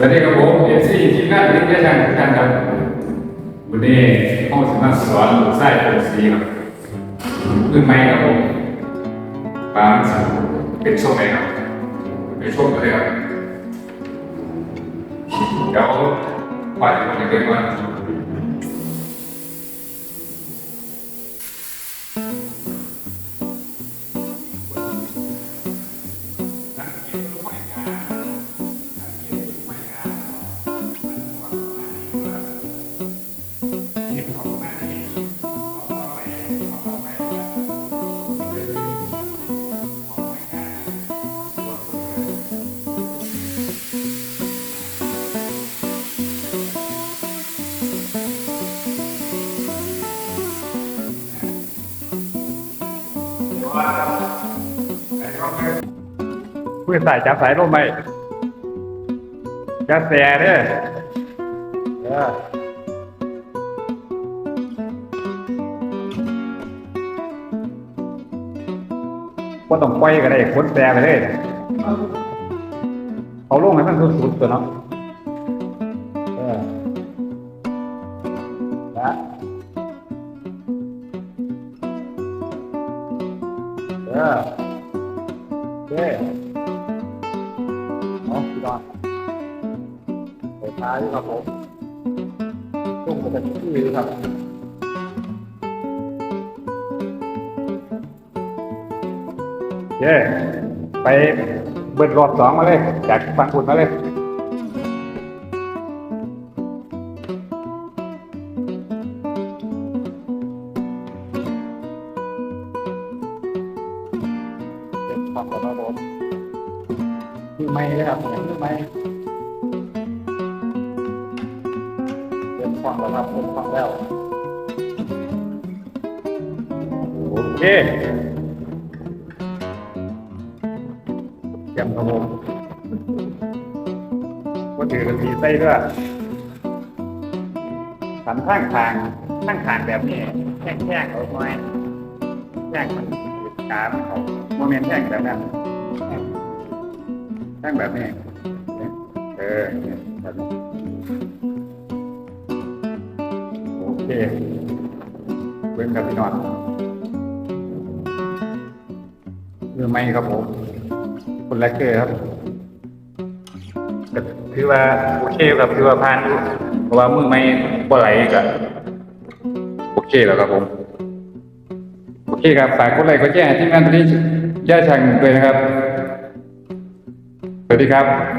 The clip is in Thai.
สวัสดีครับผมเอฟซีทีมงานวิทยาชันทุกท่านครับวันนี้ห้องสมัครสอนลูกไส้ผมสีครับขึ้นไม้ครับผมปาสเป็นช่วงไหนครับเป็นช่วงอะไรครับเดี๋ยวไปล่อยมันจะเป็น ว่าผู้สายจับสายลมไปจับแสเด้อเออก็ต้องปล่อยก็ได้คนแสไปเลยเอาลงให้มันสุดๆตัวเนาะเออละ ออเย้เอาพี่น้องไปท้ายครับผมตุ้งก็เป็นที่ครับเย้ไปเบิดรอบสองมาเลย จากฟังคุณมาเลย เก็บความกับผมคือไม่เลยครับคือไม่เก็บความแล้วครับผมฟังแล้วโอเคเตรียมครับผมก็ถือกันสีไส้ด้วยสันข้างทางข้างทางแบบนี้แข้งๆเอาไว้แข้งมัน กามันเขาโมเมนต์แข้งแบบนั้นตั้งแบบนี้เออแบบนี้โอเคเบิ้งกับพี่นอนมือไม่ครับผมคนแรกเกอร์ครับคือว่าโอเคครับคือว่าผ่านเพราะว่ามือไม่บ่ไหลก็โอเคแล้วครับผม เคครับฝากกดไลค์กดแชร์ที่งานตอนนี้แย่ช่างด้วยนะครับ สวัสดีครับ